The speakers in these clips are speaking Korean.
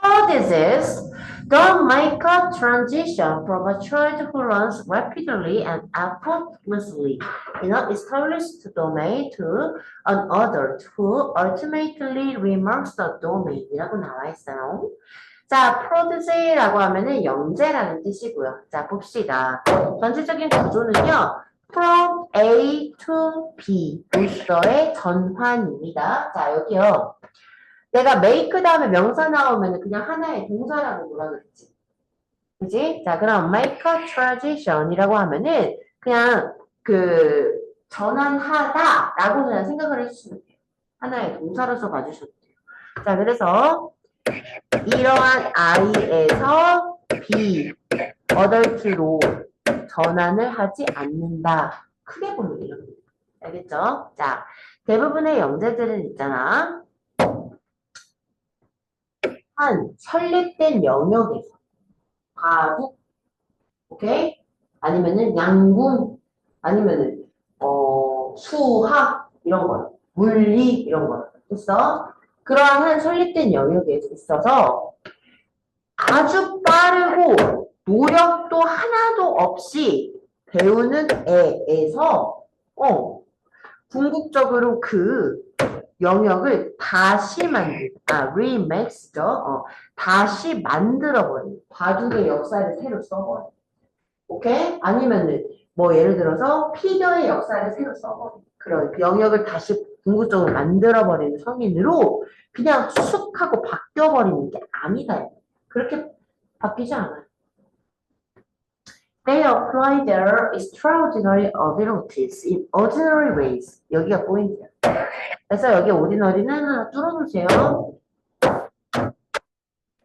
prodigies don't make a transition from a child who learns rapidly and effortlessly in an established domain to an adult who ultimately remarks the domain이라고 나와 있어요. 자, prodigy라고 하면은 영재라는 뜻이고요. 자, 봅시다. 전체적인 구조는요. from A to B 부서의 전환입니다. 자, 여기요. 내가 make 다음에 명사 나오면 그냥 하나의 동사라고 그랬지? 그지? 자, 그럼 make a transition이라고 하면은 그냥 그 전환하다 라고 그냥 생각을 해주시면 돼요. 하나의 동사로서 봐주셔도 돼요. 자, 그래서 이러한 I에서 B, 어덜트로 전환을 하지 않는다. 크게 보면 이런 거. 알겠죠? 자, 대부분의 영재들은 있잖아. 한 설립된 영역에서. 바둑, 오케이? 아니면은 양궁, 아니면은 어 수학. 이런 거, 물리. 이런 거, 됐어? 그러한 설립된 영역에 있어서 아주 빠르고 노력도 하나도 없이 배우는 애에서 어 궁극적으로 그 영역을 다시 만들, 아, remake죠. 어, 다시 만들어버린 바둑의 역사를 새로 써버린. 오케이? 아니면은 뭐 예를 들어서 피겨의 역사를 새로 써버린 그런 그 영역을 다시 궁극적으로 만들어버리는 성인으로 그냥 쑥 하고 바뀌어버리는 게 아니다. 그렇게 바뀌지 않아요. They apply their extraordinary abilities in ordinary ways. 여기가 포인트야. 그래서 여기 ordinary는 하나 뚫어놓으세요.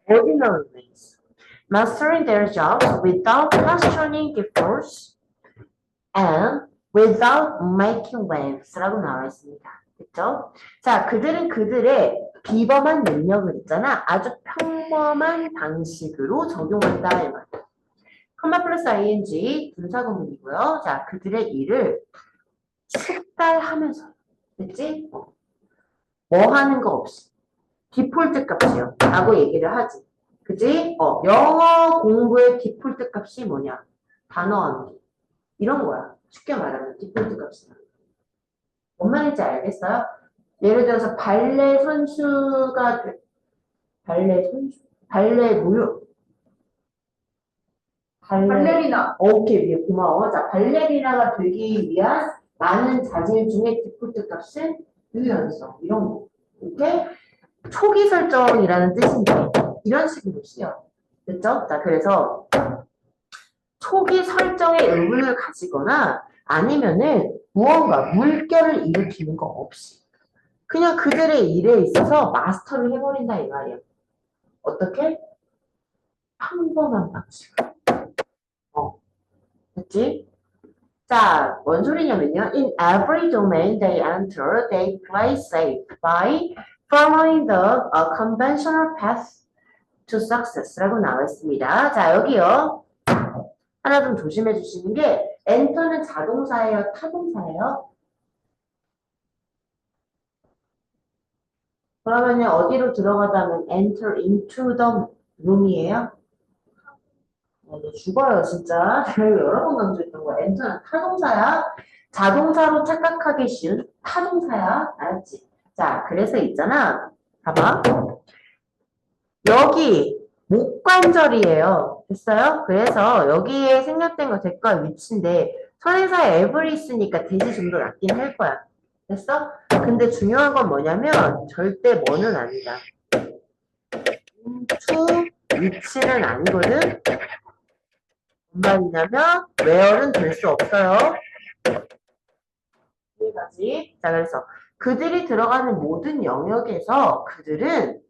ordinary ways. Mastering their jobs without questioning the force and without making waves라고 나와 있습니다. 그쵸? 자, 그들은 그들의 비범한 능력을 있잖아. 아주 평범한 방식으로 적용한다. 이 말. 컴마 플러스 ing 분사구문이고요. 자, 그들의 일을 숙달하면서. 됐지? 어. 뭐 하는 거 없이. 디폴트 값이요. 라고 얘기를 하지. 그지? 어, 영어 공부의 디폴트 값이 뭐냐? 단어 암기. 이런 거야. 쉽게 말하면 디폴트 값이야. 뭔 말인지 알겠어요? 예를 들어서 발레 선수가 돼. 발레 선수? 발레 무료. 발레. 발레 리나. 오케이, 예, 고마워. 자, 발레리나가 되기 위한 많은 자질 중에 디폴트 값은 유연성. 이런 거. 오케이? 초기 설정이라는 뜻인데, 이런 식으로 쓰여. 됐죠? 자, 그래서 초기 설정에 의문을 가지거나 아니면은 무언가 물결을 일으키는 거 없이 그냥 그들의 일에 있어서 마스터를 해버린다 이 말이야. 어떻게? 평범한 방식. 어, 됐지? 자, 뭔 소리냐면요. In every domain they enter, they play safe by following the uh, conventional path to success라고 나와 있습니다. 자, 여기요. 하나 좀 조심해 주시는 게 엔터는 자동사예요, 타동사예요? 그러면 어디로 들어가자면 enter into the room이에요? 죽어요, 진짜. 제가 여러 번 강조했던 거야. 엔터는 타동사야. 자동사로 착각하기 쉬운 타동사야. 알았지? 자, 그래서 있잖아. 봐봐. 여기 목관절이에요. 됐어요? 그래서 여기에 생략된 거 대가 위치인데 선행사에 every 있으니까 대시 좀더 낫긴 할 거야. 됐어? 근데 중요한 건 뭐냐면 절대 뭐는 아니다. into 위치는 아니거든. 뭔 말이냐면 where는 될 수 없어요. 여기까지. 자 그래서 그들이 들어가는 모든 영역에서 그들은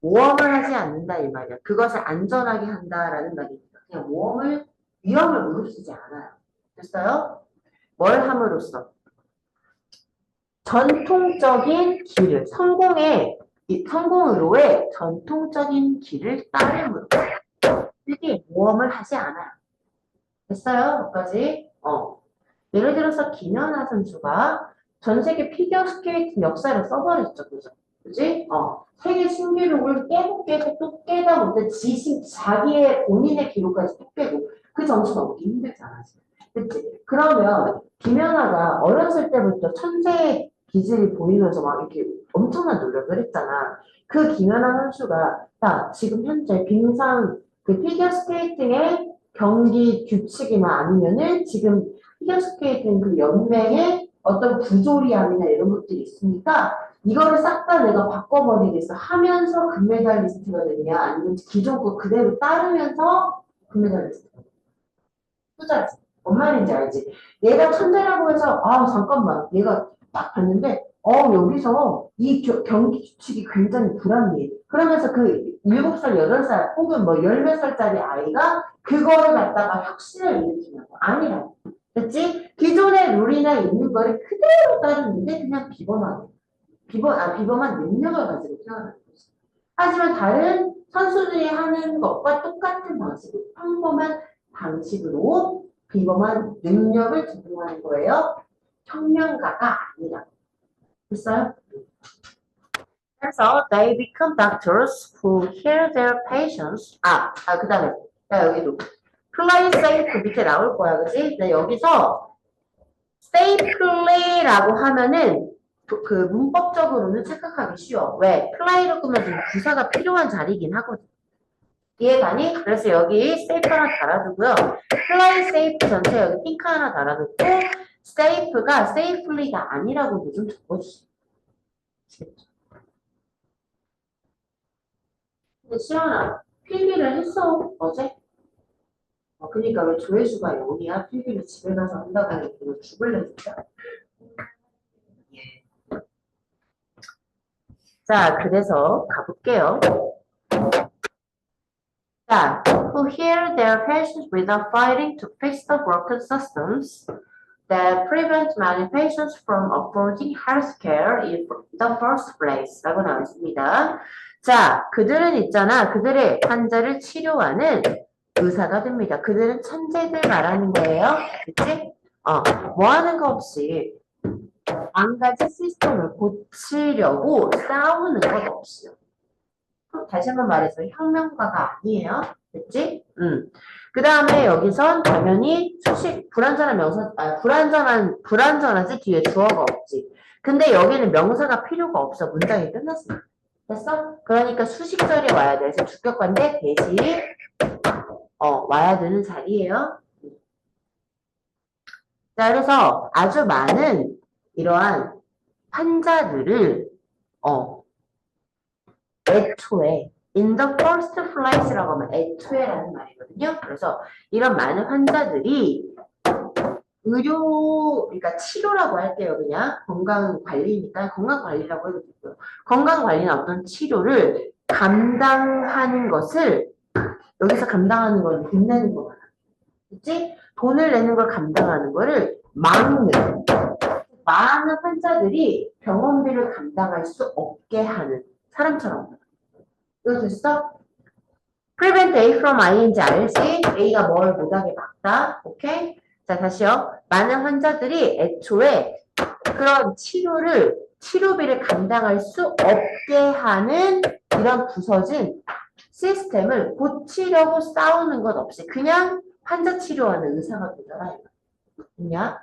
모험을 하지 않는다 이 말이야. 그것을 안전하게 한다라는 말입니다. 그냥 모험을 위험을 무릅쓰지 않아요. 됐어요? 뭘 함으로써 전통적인 길을 성공의 이 성공으로의 전통적인 길을 따름으로 이게 모험을 하지 않아요. 됐어요? 여기까지? 어. 예를 들어서 김연아 선수가 전 세계 피겨 스케이트 역사를 써버렸죠, 그죠? 그지? 어. 세계 신기록을 깨고 깨고 또 깨다 못해 지신 자기의 본인의 기록까지 또 깨고 그 점수 넘기 힘들잖아. 그치? 그러면 김연아가 어렸을 때부터 천재의 기질이 보이면서 막 이렇게 엄청난 노력을 했잖아. 그 김연아 선수가 나 지금 현재 빙상 그 피겨 스케이팅의 경기 규칙이나 아니면은 지금 피겨 스케이팅 그 연맹의 어떤 부조리함이나 이런 것들이 있으니까 이거를 싹 다 내가 바꿔버리겠어 하면서 금메달리스트가 되냐 아니면 기존 거 그대로 따르면서 금메달리스트가 되냐. 후자지 뭔 말인지 알지? 얘가 천재라고 해서 아 잠깐만. 얘가 딱 봤는데 어 여기서 이 겨- 경기 규칙이 굉장히 불합리해. 그러면서 그 7살, 8살 혹은 뭐열몇 살짜리 아이가 그거를 갖다가 혁신을 일으키는 거 아니라고 그치? 기존의 룰이나 있는 거를 그대로 따르는데 그냥 비범하게 비범, 아, 비범한 능력을 가지고 태어나는 거지. 하지만 다른 선수들이 하는 것과 똑같은 방식으로 평범한 방식으로 비범한 능력을 제공하는 거예요. 혁명가가 아니라. 됐어요? 그래서 they become doctors who heal their patients. 아, 아, 그 다음에 야 여기도 play safe 밑에 나올 거야, 그지? 근데 여기서 safely라고 하면은 그- 그 문법적으로는 착각하기 쉬워. 왜? 플라이를 끄면 좀 부사가 필요한 자리긴 하거든. 이해가니? 그래서 여기 safe 하나 달아두고요. 플라이 safe 전체 여기 핑크 하나 달아두고 safe가 safely가 아니라고 좀 적어주세요. 근데 시연아, 필기를 했어, 어제? 어, 그니까 왜 조회수가 0이야? 필기를 집에 가서 한다고 하니까 너 죽을래, 진짜? 자, 그래서 가볼게요. 자, who heal their patients without fighting to fix the broken systems that prevent many patients from affording health care in the first place. 라고 나와 있습니다. 자, 그들은 있잖아. 그들의 환자를 치료하는 의사가 됩니다. 그들은 천재들 말하는 거예요. 그치? 어, 뭐 하는 거 없이 한 가지 시스템을 고치려고 싸우는 것 없이요. 다시 한번 말해서 혁명가가 아니에요. 됐지? 음. 그 다음에 여기선 당연히 수식, 불완전한 명사, 아, 불완전한, 불완전하지? 뒤에 주어가 없지. 근데 여기는 명사가 필요가 없어. 문장이 끝났어. 됐어? 그러니까 수식절이 와야 돼서 주격관대 대신, 어, 와야 되는 자리예요. 자, 그래서 아주 많은 이러한 환자들을 어 애초에 in the first place라고 하면 애초에라는 말이거든요. 그래서 이런 많은 환자들이 의료 그러니까 치료라고 할게요. 그냥 건강 관리니까 건강 관리라고 해도 되고요. 건강 관리나 어떤 치료를 감당하는 것을 여기서 감당하는 건 돈 내는. 그치? 돈을 내는 걸 감당하는 거를 막는 많은 환자들이 병원비를 감당할 수 없게 하는 사람처럼. 이거 됐어? prevent A from I인지 알지? A가 뭘 못하게 막다. 오케이? 자, 다시요. 많은 환자들이 애초에 그런 치료를, 치료비를 감당할 수 없게 하는 이런 부서진 시스템을 고치려고 싸우는 것 없이 그냥 환자 치료하는 의사가 되더라. 그냥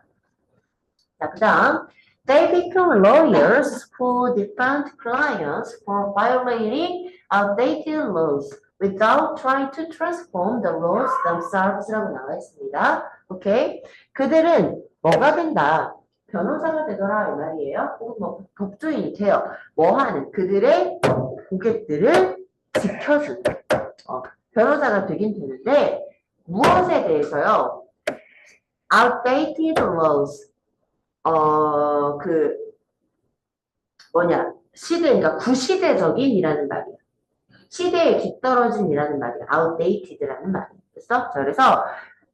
자, 그 다음 They become lawyers who defend clients for violating outdated laws without trying to transform the laws themselves라고 나와 있습니다. 오케이? 그들은 뭐가 된다? 변호사가 되더라 이 말이에요. 혹은 뭐 법조인이 돼요. 뭐 하는? 그들의 고객들을 지켜주는 어, 변호사가 되긴 되는데 무엇에 대해서요? outdated laws 어, 그, 뭐냐, 시대, 그러니까 구시대적인이라는 말이야. 시대에 뒤떨어진이라는 말이야. outdated라는 말이야. 됐어? 자, 그래서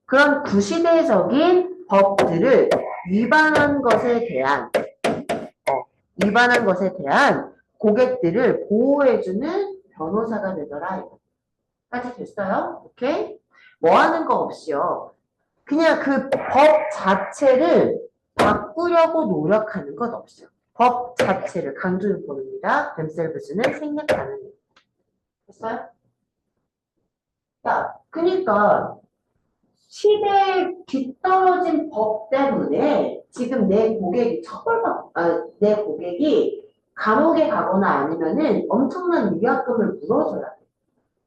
그런 구시대적인 법들을 위반한 것에 대한, 어, 위반한 것에 대한 고객들을 보호해주는 변호사가 되더라. 까지 됐어요? 오케이? 뭐 하는 거 없이요. 그냥 그 법 자체를 바꾸려고 노력하는 것 없어요. 법 자체를 강조용법입니다. themselves는 생략하는 일. 됐어요? 자, 그니까 시대에 뒤떨어진 법 때문에 지금 내 고객이 처벌받, 아, 내 고객이 감옥에 가거나 아니면은 엄청난 위약금을 물어줘야 돼.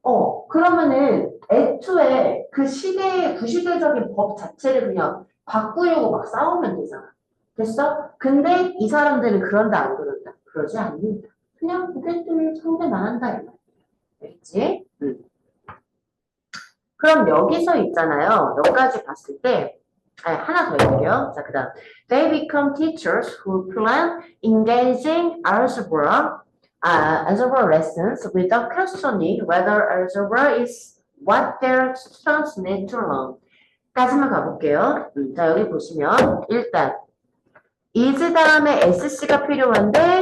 어, 그러면은 애초에 그 시대의 구시대적인 법 자체를 그냥 바꾸려고 막 싸우면 되잖아. 됐어? 근데 이 사람들은 그런다 안 그런다? 그러지 않는다. 그냥 고객들 상대만 한다. 알겠지? 응. 그럼 여기서 있잖아요. 여기까지 봤을 때 아니, 하나 더 해볼게요. 자, 그 다음. They become teachers who plan engaging algebra, uh, algebra lessons without questioning whether algebra is what their students need to learn. 까지만 가볼게요. 음, 자, 여기 보시면 일단 is 다음에 sc가 필요한데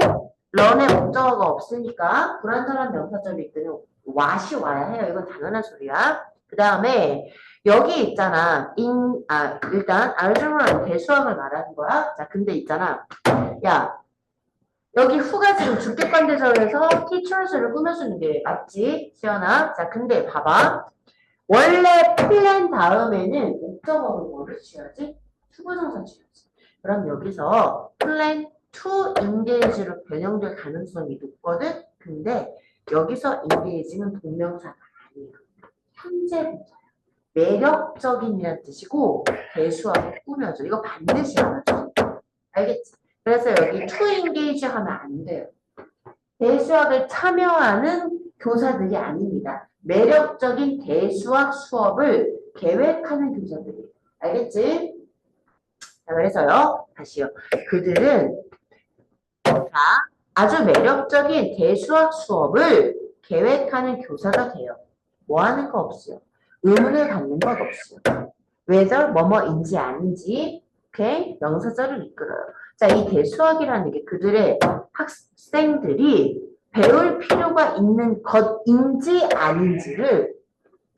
런의 목적어가 없으니까 불완전한 명사절이 있더니 what이 와야 해요. 이건 당연한 소리야. 그 다음에 여기 있잖아. 인, 아, 일단 알geb라는 대수학을 말하는 거야. 자, 근데 있잖아. 야, 여기 후가 지금 주격관대절에서 teachers를 꾸며주는 게 맞지? 시연아. 자, 근데 봐봐. 원래 플랜 다음에는 목적어로 뭐를 취하지? 투부정사 취하지. 그럼 여기서 플랜 to engage로 변형될 가능성이 높거든? 근데 여기서 engage는 동명사가 아니에요. 현재. 매력적인이란 뜻이고 대수하고 꾸며줘. 이거 반드시 알아줘. 알겠지? 그래서 여기 to engage 하면 안 돼요. 대수학을 참여하는 교사들이 아닙니다. 매력적인 대수학 수업을 계획하는 교사들이에요. 알겠지? 자, 그래서요. 다시요. 그들은 자, 아주 매력적인 대수학 수업을 계획하는 교사가 돼요. 뭐 하는 거 없어요. 의문을 갖는 것 없어요. whether 뭐뭐인지 아닌지 오케이? 명사절을 이끌어요. 자, 이 대수학이라는 게 그들의 학생들이 배울 필요가 있는 것인지 아닌지를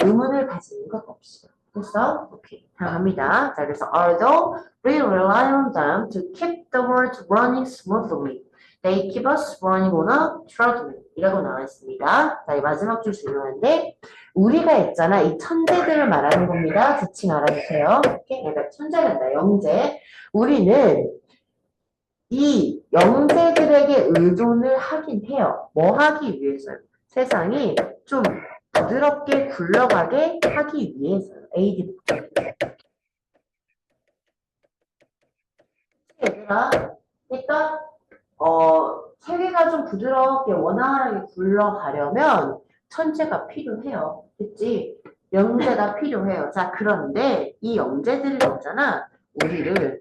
의문을 가지는 것 없어요. 됐어? 오케이. 다음 갑니다. 자, 그래서 although we rely on them to keep the world running smoothly, they keep us running on a treadmill. 이라고 나와 있습니다. 자, 이 마지막 줄 중요한데 우리가 있잖아. 이 천재들을 말하는 겁니다. 대칭 알아주세요. 그러니까 천재란다. 영재. 우리는 이 영재들에게 의존을 하긴 해요. 뭐 하기 위해서요? 세상이 좀 부드럽게 굴러가게 하기 위해서요. AD. 얘들아, 그러니까 어 세계가 좀 부드럽게 원활하게 굴러가려면 천재가 필요해요. 그치? 영재가 필요해요. 자, 그런데 이 영재들이 있잖아. 우리를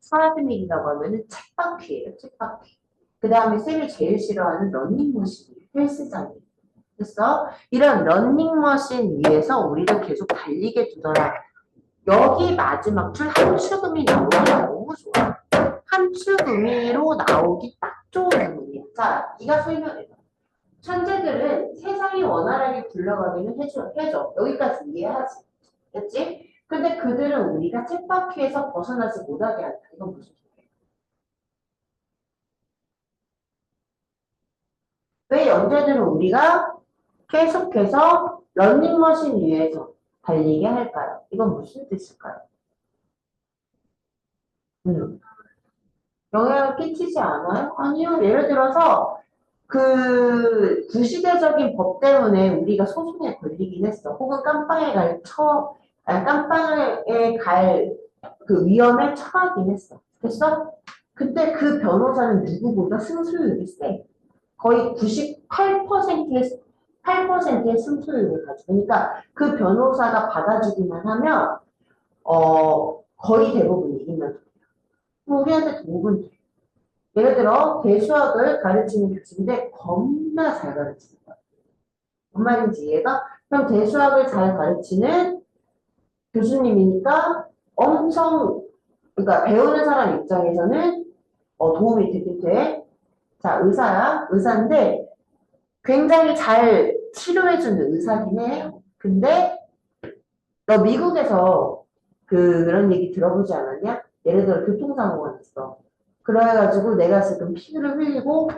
사라드밀이라고 하면은 책바퀴예요. 책바퀴. 그 다음에 쌤이 제일 싫어하는 러닝머신이에요. 헬스장이. 됐어? 이런 러닝머신 위에서 우리를 계속 달리게 두더라. 여기 마지막 줄 한축음이 나오면 너무 좋아. 한축음이로 나오기 딱 좋은 부분이야. 자, 네가 설명해. 천재들은 세상이 원활하게 굴러가기는 해줘, 해줘. 여기까지 이해하지. 됐지? 근데 그들은 우리가 쳇바퀴에서 벗어나지 못하게 한다. 이건 무슨 소리야? 왜 영재들은 우리가 계속해서 런닝머신 위에서 달리게 할까요? 이건 무슨 뜻일까요? 음. 영향을 끼치지 않아요? 아니요. 예를 들어서 그 구시대적인 법 때문에 우리가 소송에 걸리긴 했어. 혹은 깜빵에 갈 처, 아니, 깜빵에 갈 그 위험에 처하긴 했어. 됐어? 그때 그 변호사는 누구보다 승소율이 세. 거의 98%의 8%의 승소율을 가지고. 그러니까 그 변호사가 받아주기만 하면 어 거의 대부분 이기면 뭐 우리한테 도움은 돼. 예를 들어 대수학을 가르치는 교수인데 겁나 잘 가르치는 거야. 뭔 말인지 이해가? 그럼 대수학을 잘 가르치는 교수님이니까 엄청 그러니까 배우는 사람 입장에서는 어, 도움이 되게 돼. 자 의사야 의사인데 굉장히 잘 치료해주는 의사긴 해. 근데 너 미국에서 그, 그런 얘기 들어보지 않았냐? 예를 들어 교통사고가 났어. 그래가지고 내가 지금 피를 흘리고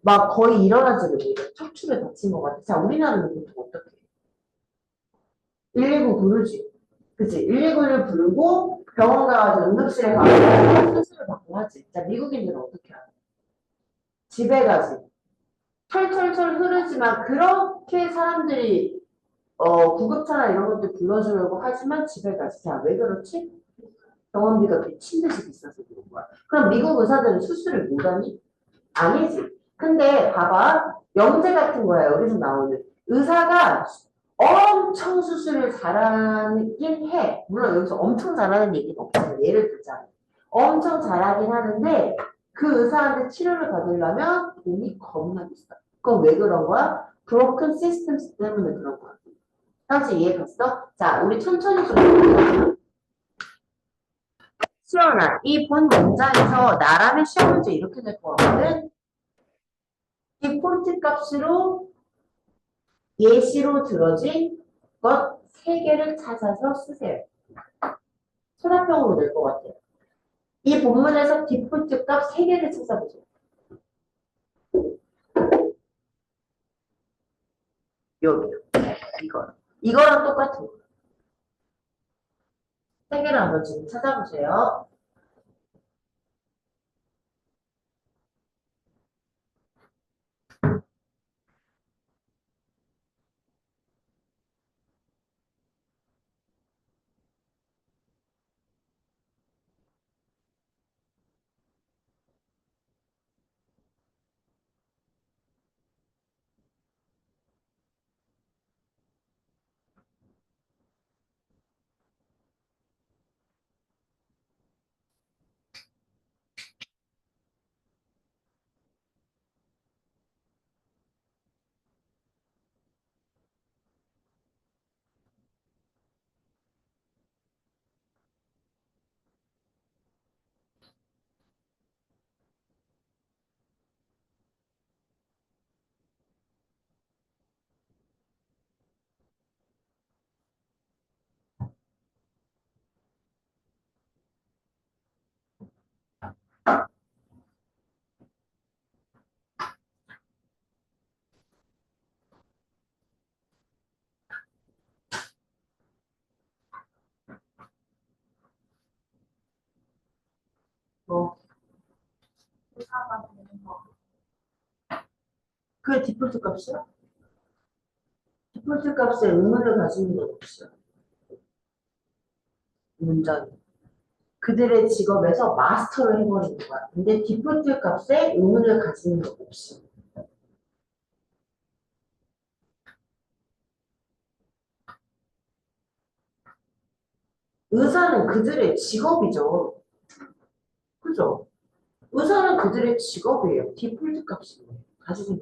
막 거의 일어나지를 못해. 척추를 다친 것 같아. 자, 우리나라는 보통 어떻게 해? 119 부르지. 그치? 119를 부르고 병원 가가지고 응급실에 가서 수술을 받고 하지. 자, 미국인들은 어떻게 하냐? 집에 가지. 철철철 흐르지만 그렇게 사람들이 어, 구급차나 이런 것들 불러주려고 하지만 집에 가지. 자, 왜 그렇지? 병원비가 미친 듯이 비싸서 그런 거야. 그럼 미국 의사들은 수술을 못하니? 아니지. 근데 봐봐. 영재 같은 거야. 여기서 나오는. 의사가 엄청 수술을 잘하긴 해. 물론 여기서 엄청 잘하는 얘기는 없잖아. 예를 들자. 엄청 잘하긴 하는데 그 의사한테 치료를 받으려면 돈이 겁나 비싸. 그건 왜 그런 거야? 브로큰 시스템 때문에 그런 거야. 현지 이해 갔어? 자, 우리 천천히 좀 시연아, 이 본 문장에서 나라면 시험 문제 이렇게 될것 같거든? 디폴트 값으로 예시로 들어진 것세 개를 찾아서 쓰세요. 소답형으로 될 것 같아요. 이 본문에서 디폴트 값세 개를 찾아보세요. 여기요. 이거. 이거랑 똑같은 거. 세 개를 한번 지금 찾아보세요. 뭐. 그게 디폴트 값이야? 디폴트 값에 의문을 가지는 건 없어. 문장이. 그들의 직업에서 마스터를 해버리는 거야. 근데 디폴트 값에 의문을 가지는 건 없어. 의사는 그들의 직업이죠. 그죠? 의사는 그들의 직업이에요. 디폴트 값이? 다시 생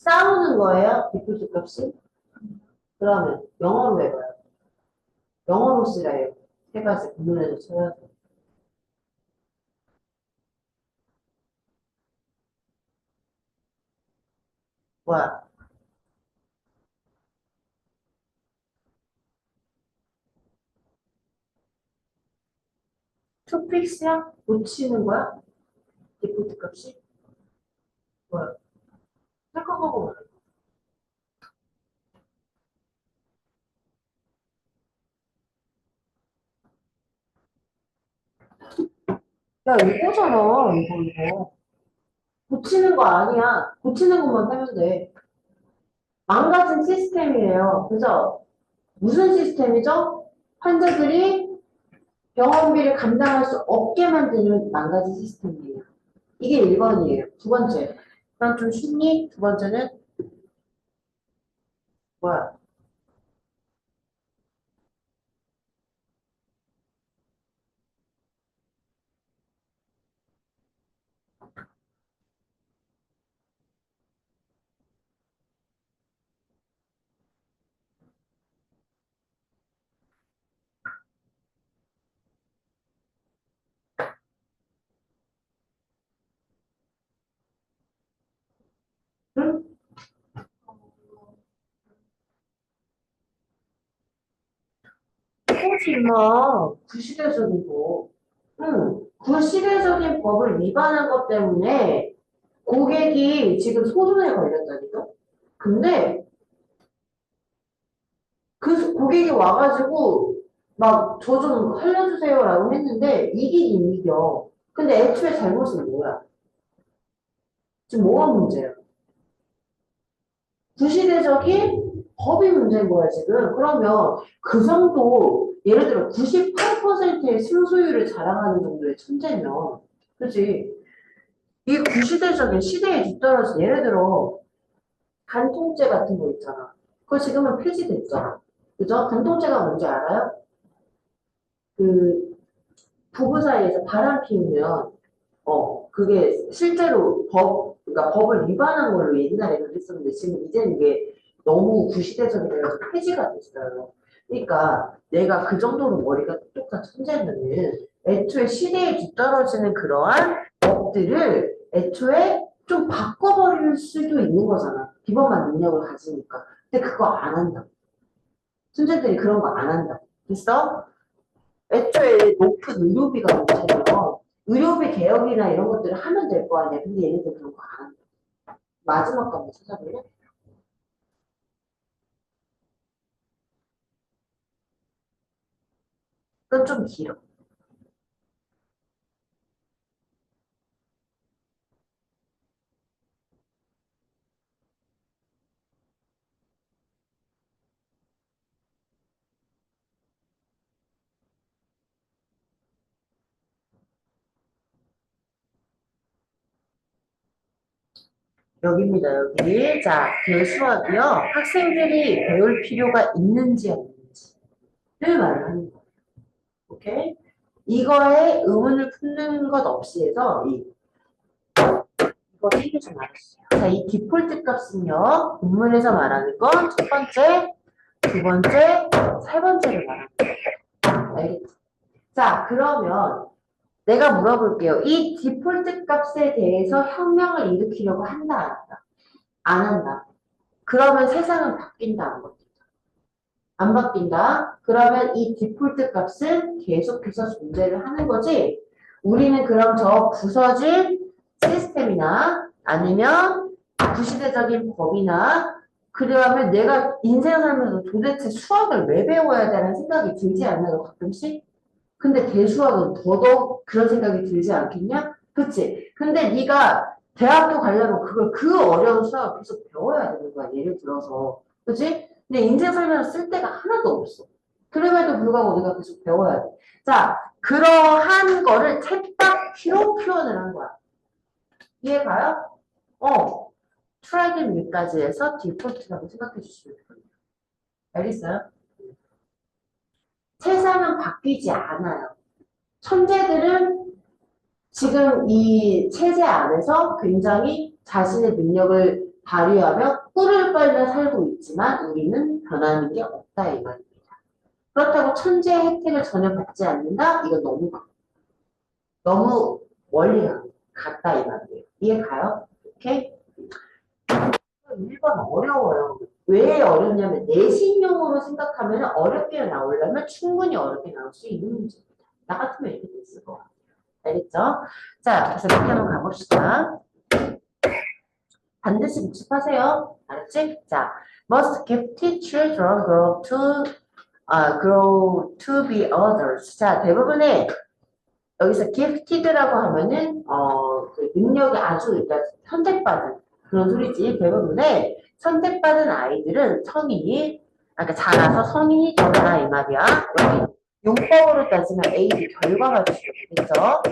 싸우는 거예요? 디폴트 값이? 그러면 영어로 해봐요. 영어로 쓰래요. 세 가지 구문에도 써야 돼. 뭐야? 투픽스야? 고치는 거야? 디폴트 값이? 뭐야? 말해. 야, 이거잖아, 이거, 이거. 고치는 거 아니야. 고치는 것만 하면 돼. 망가진 시스템이에요. 그죠? 무슨 시스템이죠? 환자들이 병원비를 감당할 수 없게 만드는 망가진 시스템이에요. 이게 1번이에요. 두 번째. 난좀 쉽니? 두 번째는 뭐야? 해야지, 뭐. 구시대적인 법. 응. 구시대적인 법을 위반한 것 때문에 고객이 지금 소송에 걸렸다니까? 근데 그 고객이 와가지고 막 저 좀 살려주세요 라고 했는데 이기긴 이겨. 근데 애초에 잘못은 뭐야? 지금 뭐가 문제야? 구시대적인 법이 문제인 거야, 지금. 그러면 그 정도, 예를 들어 98%의 승소율을 자랑하는 정도의 천재면, 그지? 이 구시대적인 시대에 뒤떨어진, 예를 들어, 간통죄 같은 거 있잖아. 그거 지금은 폐지됐잖아. 그죠? 간통죄가 뭔지 알아요? 그, 부부 사이에서 바람 피우면, 어, 그게 실제로 법, 그러니까 법을 위반한 걸로 옛날에 그랬었는데 지금 이제는 이게 너무 구시대적이라서 폐지가 됐어요. 그러니까 내가 그 정도로 머리가 똑똑한 천재면은 애초에 시대에 뒤떨어지는 그러한 법들을 애초에 좀 바꿔버릴 수도 있는 거잖아. 비범한 능력을 가지니까. 근데 그거 안 한다. 천재들이 그런 거 안 한다. 됐어? 애초에 높은 의료비가 문제면 의료비 개혁이나 이런 것들을 하면 될 거 아니야. 근데 얘네들 그런 거 안 한다. 마지막 거 한번 찾아볼래? 그건 좀 길어. 여기입니다, 여기. 자, 그 수업이요. 학생들이 배울 필요가 있는지 없는지를 말을 하는 거예요. 오케이? 이거에 의문을 품는 것 없이 해서 이 이거 얘기 좀 알았어요. 자, 이 디폴트 값은요. 본문에서 말하는 건 첫 번째, 두 번째, 세 번째를 거예요. 알겠죠? 자, 그러면 내가 물어볼게요. 이 디폴트 값에 대해서 혁명을 일으키려고 한다, 안 한다? 안 한다. 그러면 세상은 바뀐다, 안 바뀐다? 안 바뀐다. 그러면 이 디폴트 값은 계속해서 존재를 하는 거지. 우리는 그럼 저 부서진 시스템이나 아니면 구시대적인 법이나 그러면 내가 인생 살면서 도대체 수학을 왜 배워야 되는 생각이 들지 않나요, 가끔씩? 근데 대수학은 더더욱 그런 생각이 들지 않겠냐? 그치? 근데 네가 대학교 가려면 그걸 그 어려운 수학을 계속 배워야 되는 거야, 예를 들어서. 그치? 근데 살면서 쓸 데가 하나도 없어. 그럼에도 불구하고 우리가 계속 배워야 돼. 자, 그러한 거를 챗바퀴로 표현을 한 거야. 이해 가요? 어. 트라이드 밀까지 해서 디폴트라고 생각해 주시면 돼요. 알겠어요? 세상은 바뀌지 않아요. 천재들은 지금 이 체제 안에서 굉장히 자신의 능력을 발휘하며 꿀을 빨며 살고 있지만 우리는 변하는 게 없다 이 말입니다. 그렇다고 천재의 혜택을 전혀 받지 않는다? 이건 너무 너무 멀리 갔다 이 말이에요. 이해 가요? 오케이? 1번 어려워요. 왜 어렵냐면 내신용으로 생각하면 어렵게 나오려면 충분히 어렵게 나올 수 있는 문제입니다. 나 같으면 이렇게 됐을 것 같아요. 알겠죠? 자, 그래서 이렇게 한번 가봅시다. 반드시 복습하세요. 알았지? 자, must gifted children grow to uh, grow to be others. 자, 대부분의 여기서 gifted라고 하면은 어, 그 능력이 아주 그러니까 선택받은 그런 소리지. 대부분의 선택받은 아이들은 성인이 그러니까 자라서 성인이 되더라 이 말이야. 여기 용법으로 따지면 A, B 결과가 되겠죠.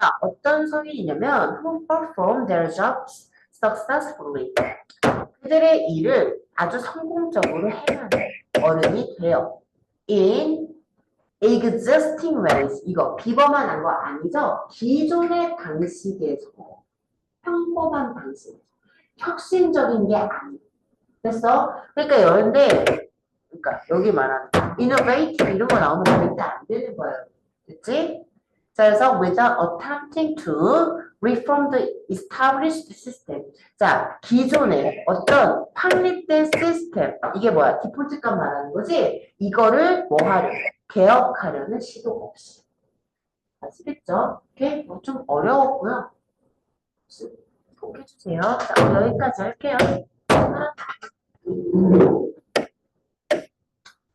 자, 어떤 성인이냐면 who perform their jobs successfully. 그들의 일을 아주 성공적으로 해내는 어른이 돼요. in existing ways. 이거 비범한 거 아니죠? 기존의 방식에서 평범한 방식. 혁신적인 게 아니에요. 됐어? 그러니까 여런데 그러니까 여기 말하는 innovative 이런 거 나오면 절대 안 되는 거예요. 됐지? 자, 그래서 without attempting to reform the established system. 자, 기존의 어떤 확립된 시스템. 이게 뭐야? 디폴트 값 말하는 거지? 이거를 뭐 하려? 개혁하려는 시도 없이. 아시겠죠? 오케이? 뭐좀 어려웠고요. 꼭 해주세요. 자, 여기까지 할게요.